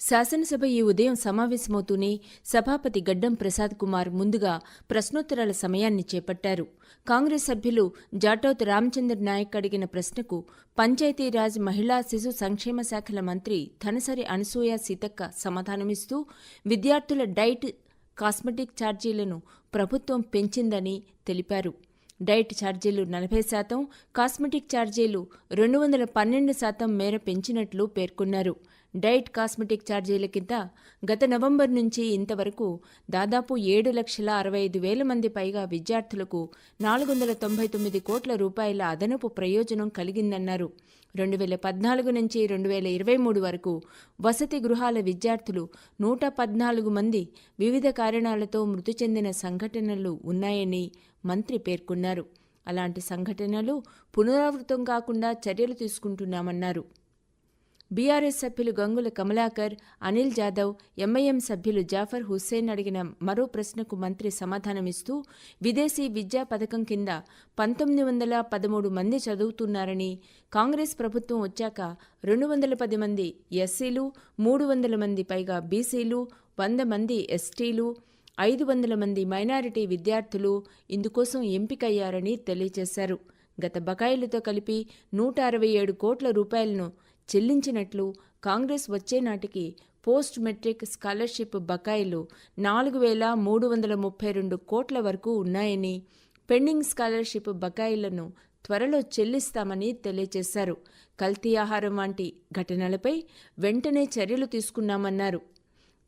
శాసనసభ ఈ ఉదయం సమావేశమవుతూనే సభాపతి గడ్డం ప్రసాద్ కుమార్ ముందుగా ప్రశ్నోత్తరాల సమయాన్ని చేపట్టారు. కాంగ్రెస్ సభ్యులు జాటౌత్ రామచంద్ర నాయక్ అడిగిన ప్రశ్నకు పంచాయతీరాజ్ మహిళా శిశు సంక్షేమ శాఖల మంత్రి ధనసరి అనసూయ సీతక్క సమాధానమిస్తూ విద్యార్థుల డైట్ కాస్మెటిక్ ఛార్జీలను ప్రభుత్వం పెంచిందని తెలిపారు. డైట్ ఛార్జీలు నలభై శాతం కాస్మెటిక్ ఛార్జీలు రెండు వందల పన్నెండు శాతం మేర పెంచినట్లు పేర్కొన్నారు. డైట్ కాస్మెటిక్ ఛార్జీల కింద గత నవంబర్ నుంచి ఇంతవరకు దాదాపు ఏడు లక్షల అరవై ఐదు వేల మంది పైగా విద్యార్థులకు నాలుగు వందల తొంభై తొమ్మిది కోట్ల రూపాయల అదనపు ప్రయోజనం కలిగిందన్నారు. రెండు వేల పద్నాలుగు నుంచి రెండు వేల ఇరవై మూడు వరకు వసతి గృహాల విద్యార్థులు నూట పద్నాలుగు మంది వివిధ కారణాలతో మృతి చెందిన సంఘటనలు ఉన్నాయని మంత్రి పేర్కొన్నారు. అలాంటి సంఘటనలు పునరావృతం కాకుండా చర్యలు తీసుకుంటున్నామన్నారు. బీఆర్ఎస్ సభ్యులు గంగుల కమలాకర్ అనిల్ జాదవ్ ఎంఐఎం సభ్యులు జాఫర్ హుస్సేన్ అడిగిన మరో ప్రశ్నకు మంత్రి సమాధానమిస్తూ విదేశీ విద్యా పథకం కింద పంతొమ్మిది వందల పదమూడు మంది చదువుతున్నారని కాంగ్రెస్ ప్రభుత్వం వచ్చాక రెండు వందల పది మంది ఎస్సీలు మూడు వందల మంది పైగా బీసీలు వంద మంది ఎస్టీలు ఐదు వందల మంది మైనారిటీ విద్యార్థులు ఇందుకోసం ఎంపికయ్యారని తెలియజేశారు. గత బకాయిలతో కలిపి నూట అరవై ఏడు కోట్ల రూపాయలను చెల్లించినట్లు కాంగ్రెస్ వచ్చే నాటికి పోస్ట్ మెట్రిక్ స్కాలర్షిప్ బకాయిలు నాలుగు వేల మూడు వందల ముప్పై రెండు కోట్ల వరకు ఉన్నాయని పెండింగ్ స్కాలర్షిప్ బకాయిలను త్వరలో చెల్లిస్తామని తెలియజేశారు. కల్తీ ఆహారం వంటి ఘటనలపై వెంటనే చర్యలు తీసుకున్నామన్నారు.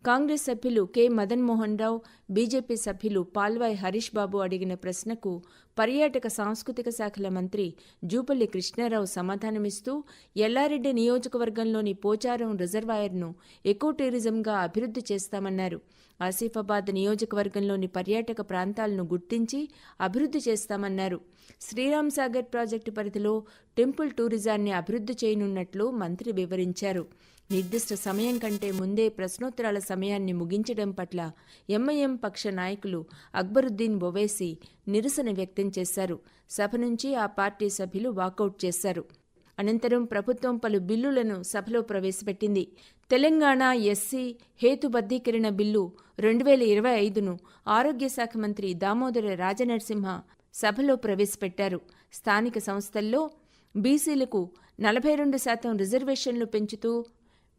కాంగ్రెస్ సభ్యులు కె. మదన్మోహన్ రావు బీజేపీ సభ్యులు పాల్వాయ్ హరీష్ బాబు అడిగిన ప్రశ్నకు పర్యాటక సాంస్కృతిక శాఖల మంత్రి జూపల్లి కృష్ణారావు సమాధానమిస్తూ ఎల్లారెడ్డి నియోజకవర్గంలోని పోచారం రిజర్వాయర్ను ఎకో టూరిజంగా అభివృద్ధి చేస్తామన్నారు. ఆసిఫాబాద్ నియోజకవర్గంలోని పర్యాటక ప్రాంతాలను గుర్తించి అభివృద్ధి చేస్తామన్నారు. శ్రీరామ్ సాగర్ ప్రాజెక్టు పరిధిలో టెంపుల్ టూరిజాన్ని అభివృద్ధి చేయనున్నట్లు మంత్రి వివరించారు. నిర్దిష్ట సమయం కంటే ముందే ప్రశ్నోత్తరాల సమయాన్ని ముగించడం పట్ల ఎంఐఎం పక్ష నాయకులు అక్బరుద్దీన్ ఒవైసీ నిరసన వ్యక్తం చేశారు. సభ నుంచి ఆ పార్టీ సభ్యులు వాకౌట్ చేశారు. అనంతరం ప్రభుత్వం పలు బిల్లులను సభలో ప్రవేశపెట్టింది. తెలంగాణ ఎస్సీ హేతుబద్ధీకరణ బిల్లు రెండు వేల ఇరవై ఐదును ఆరోగ్య శాఖ మంత్రి దామోదర రాజనరసింహ సభలో ప్రవేశపెట్టారు. స్థానిక సంస్థల్లో బీసీలకు నలభై రెండు శాతం రిజర్వేషన్లు పెంచుతూ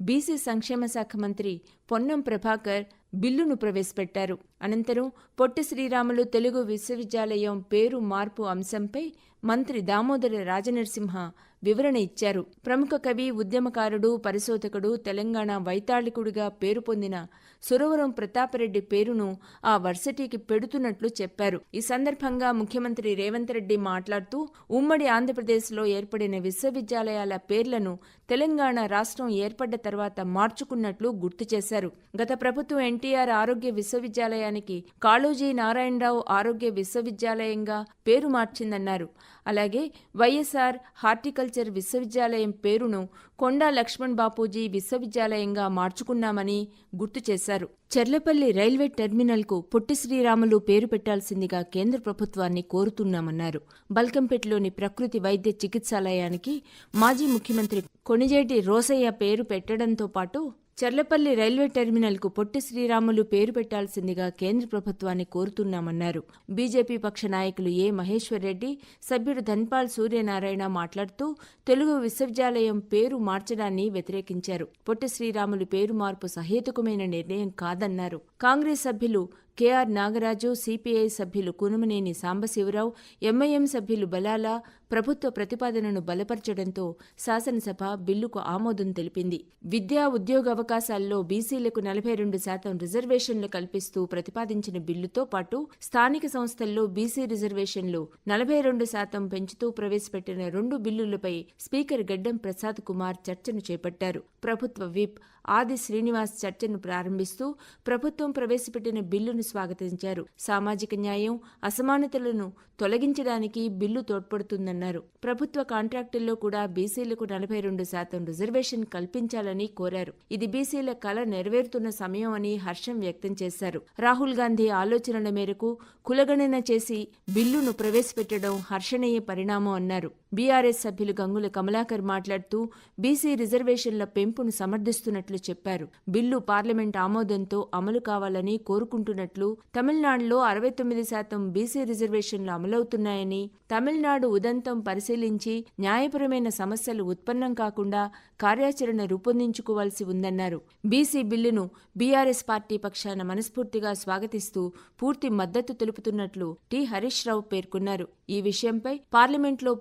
బీసీ సంక్షేమ శాఖ మంత్రి పొన్నం ప్రభాకర్ బిల్లును ప్రవేశపెట్టారు. అనంతరం పొట్టి శ్రీరాములు తెలుగు విశ్వవిద్యాలయం పేరు మార్పు అంశంపై మంత్రి దామోదర రాజనరసింహ వివరణ ఇచ్చారు. ప్రముఖ కవి ఉద్యమకారుడు పరిశోధకుడు తెలంగాణ వైతాళికుడిగా పేరు పొందిన సురవరం ప్రతాపరెడ్డి పేరును ఆ వర్సిటీకి పెడుతున్నట్లు చెప్పారు. ఈ సందర్భంగా ముఖ్యమంత్రి రేవంత్ రెడ్డి మాట్లాడుతూ ఉమ్మడి ఆంధ్రప్రదేశ్లో ఏర్పడిన విశ్వవిద్యాలయాల పేర్లను తెలంగాణ రాష్ట్రం ఏర్పడ్డ తర్వాత మార్చుకున్నట్లు గుర్తు చేశారు. గత ప్రభుత్వం ఎన్టీఆర్ ఆరోగ్య విశ్వవిద్యాలయానికి కాళోజీ నారాయణరావు ఆరోగ్య విశ్వవిద్యాలయంగా పేరు మార్చిందన్నారు. అలాగే వైఎస్ఆర్ హార్టికల్చర్ విశ్వవిద్యాలయం పేరును కొండా లక్ష్మణ్ బాపూజీ విశ్వవిద్యాలయంగా మార్చుకున్నామని గుర్తు చేశారు. చెర్లపల్లి రైల్వే టెర్మినల్కు పొట్టి శ్రీరాములు పేరు పెట్టాల్సిందిగా కేంద్ర ప్రభుత్వాన్ని కోరుతున్నామన్నారు. బల్కంపేటలోని ప్రకృతి వైద్య చికిత్సాలయానికి మాజీ ముఖ్యమంత్రి కొణిజేటి రోసయ్య పేరు పెట్టడంతో పాటు చర్లపల్లి రైల్వే టెర్మినల్కు పొట్టి శ్రీరాములు పేరు పెట్టాల్సిందిగా కేంద్ర ప్రభుత్వాన్ని కోరుతున్నామన్నారు. బీజేపీ పక్ష నాయకులు ఏ మహేశ్వర్ రెడ్డి సభ్యుడు ధన్పాల్ సూర్యనారాయణ మాట్లాడుతూ తెలుగు విశ్వవిద్యాలయం పేరు మార్చడాన్ని వ్యతిరేకించారు. పొట్టి శ్రీరాములు పేరు మార్పు సహేతుకమైన నిర్ణయం కాదన్నారు. కాంగ్రెస్ సభ్యులు కేఆర్ నాగరాజు సిపిఐ సభ్యులు కునుమనేని సాంబశివరావు ఎంఐఎం సభ్యులు బలాల ప్రభుత్వ ప్రతిపాదనను బలపరచడంతో శాసనసభ బిల్లుకు ఆమోదం తెలిపింది. విద్యా ఉద్యోగ అవకాశాల్లో బీసీలకు నలభై రెండు శాతం రిజర్వేషన్లు కల్పిస్తూ ప్రతిపాదించిన బిల్లుతో పాటు స్థానిక సంస్థల్లో బీసీ రిజర్వేషన్లు నలభై రెండు శాతం పెంచుతూ ప్రవేశపెట్టిన రెండు బిల్లులపై స్పీకర్ గడ్డం ప్రసాద్ కుమార్ చర్చను చేపట్టారు. ప్రభుత్వ విప్ ఆది శ్రీనివాస్ చర్చను ప్రారంభిస్తూ ప్రభుత్వం ప్రవేశపెట్టిన బిల్లును స్వాగతించారు. సామాజిక న్యాయం అసమానతలను తొలగించడానికి బిల్లు తోడ్పడుతుందన్నారు. ప్రభుత్వ కాంట్రాక్టుల్లో కూడా బీసీలకు నలభై రెండు శాతం రిజర్వేషన్ కల్పించాలని కోరారు. ఇది బీసీల కల నెరవేరుతున్న సమయం అని హర్షం వ్యక్తం చేశారు. రాహుల్ గాంధీ ఆలోచనల మేరకు కులగణన చేసి బిల్లును ప్రవేశపెట్టడం హర్షణీయ పరిణామం అన్నారు. బీఆర్ఎస్ సభ్యులు గంగుల కమలాకర్ మాట్లాడుతూ బీసీ రిజర్వేషన్ల పెంపును సమర్థిస్తున్నట్లు చెప్పారు. బిల్లు పార్లమెంట్ ఆమోదంతో అమలు కావాలని కోరుకుంటున్నట్లు తమిళనాడులో అరవై తొమ్మిది శాతం బీసీ రిజర్వేషన్లు అమలవుతున్నాయని తమిళనాడు ఉదంతం పరిశీలించి న్యాయపరమైన సమస్యలు ఉత్పన్నం కాకుండా కార్యాచరణ రూపొందించుకోవాల్సి ఉందన్నారు. బీసీ బిల్లును బీఆర్ఎస్ పార్టీ పక్షాన మనస్ఫూర్తిగా స్వాగతిస్తూ పూర్తి మద్దతు తెలుపుతున్నట్లు టి హరీష్ రావు పేర్కొన్నారు. ఈ విషయంపై పార్లమెంట్లో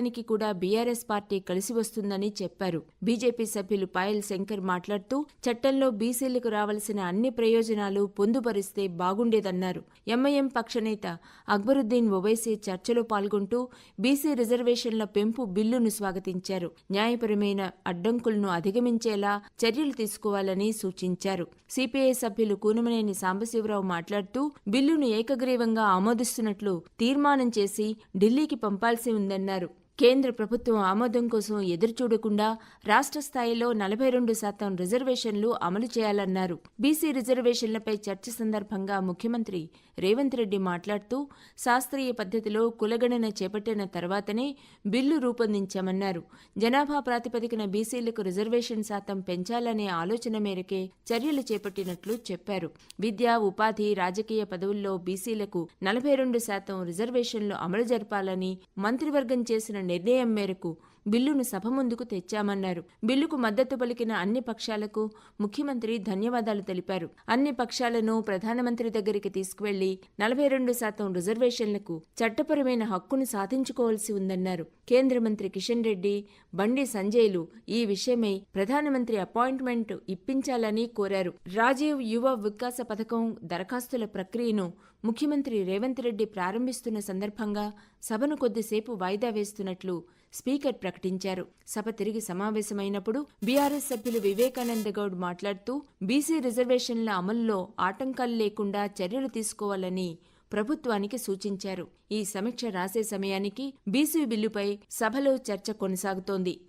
పోరాటానికి కూడా బీఆర్ఎస్ పార్టీ కలిసి వస్తుందని చెప్పారు. బీజేపీ సభ్యులు పాయల్ శంకర్ మాట్లాడుతూ చట్టంలో బీసీలకు రావాల్సిన అన్ని ప్రయోజనాలు పొందుపరిస్తే బాగుండేదన్నారు. ఎంఐఎం పక్షనేత అక్బరుద్దీన్ ఒవైసీ చర్చలో పాల్గొంటూ బీసీ రిజర్వేషన్ల పెంపు బిల్లును స్వాగతించారు. న్యాయపరమైన అడ్డంకులను అధిగమించేలా చర్యలు తీసుకోవాలని సూచించారు. సిపిఐ సభ్యులు కూనమనేని సాంబశివరావు మాట్లాడుతూ బిల్లును ఏకగ్రీవంగా ఆమోదిస్తున్నట్లు తీర్మానం చేసి ఢిల్లీకి పంపాల్సి ఉందన్నారు. కేంద్ర ప్రభుత్వం ఆమోదం కోసం ఎదురుచూడకుండా రాష్ట్ర స్థాయిలో నలభై రెండు శాతం రిజర్వేషన్లు అమలు చేయాలన్నారు. బీసీ రిజర్వేషన్లపై చర్చ సందర్భంగా ముఖ్యమంత్రి రేవంత్ రెడ్డి మాట్లాడుతూ శాస్త్రీయ పద్ధతిలో కులగణన చేపట్టిన తర్వాతనే బిల్లు రూపొందించామన్నారు. జనాభా ప్రాతిపదికన బీసీలకు రిజర్వేషన్ శాతం పెంచాలనే ఆలోచన మేరకే చర్యలు చేపట్టినట్లు చెప్పారు. విద్య ఉపాధి రాజకీయ పదవుల్లో బీసీలకు నలభై రెండు శాతం రిజర్వేషన్లు అమలు జరపాలని మంత్రివర్గం చేసిన నిర్ణయం మేరకు బిల్లును సభ ముందుకు తెచ్చామన్నారు. బిల్లుకు మద్దతు పలికిన అన్ని పక్షాలకు ముఖ్యమంత్రి ధన్యవాదాలు తెలిపారు. అన్ని పక్షాలను ప్రధానమంత్రి దగ్గరికి తీసుకువెళ్ళి నలభై రెండు శాతం రిజర్వేషన్లకు చట్టపరమైన హక్కును సాధించుకోవాల్సి ఉందన్నారు. కేంద్ర మంత్రి కిషన్ రెడ్డి బండి సంజయ్లు ఈ విషయమై ప్రధానమంత్రి అపాయింట్మెంట్ ఇప్పించాలని కోరారు. రాజీవ్ యువ వికాస పథకం దరఖాస్తుల ప్రక్రియను ముఖ్యమంత్రి రేవంత్ రెడ్డి ప్రారంభిస్తున్న సందర్భంగా సభను కొద్దిసేపు వాయిదా వేస్తున్నట్లు స్పీకర్ ప్రకటించారు. సభ తిరిగి సమావేశమైనప్పుడు బీఆర్ఎస్ సభ్యులు వివేకానంద గౌడ్ మాట్లాడుతూ బీసీ రిజర్వేషన్ల అమలులో ఆటంకాలు లేకుండా చర్యలు తీసుకోవాలని ప్రభుత్వానికి సూచించారు. ఈ సమీక్ష రాసే సమయానికి బీసీ బిల్లుపై సభలో చర్చ కొనసాగుతోంది.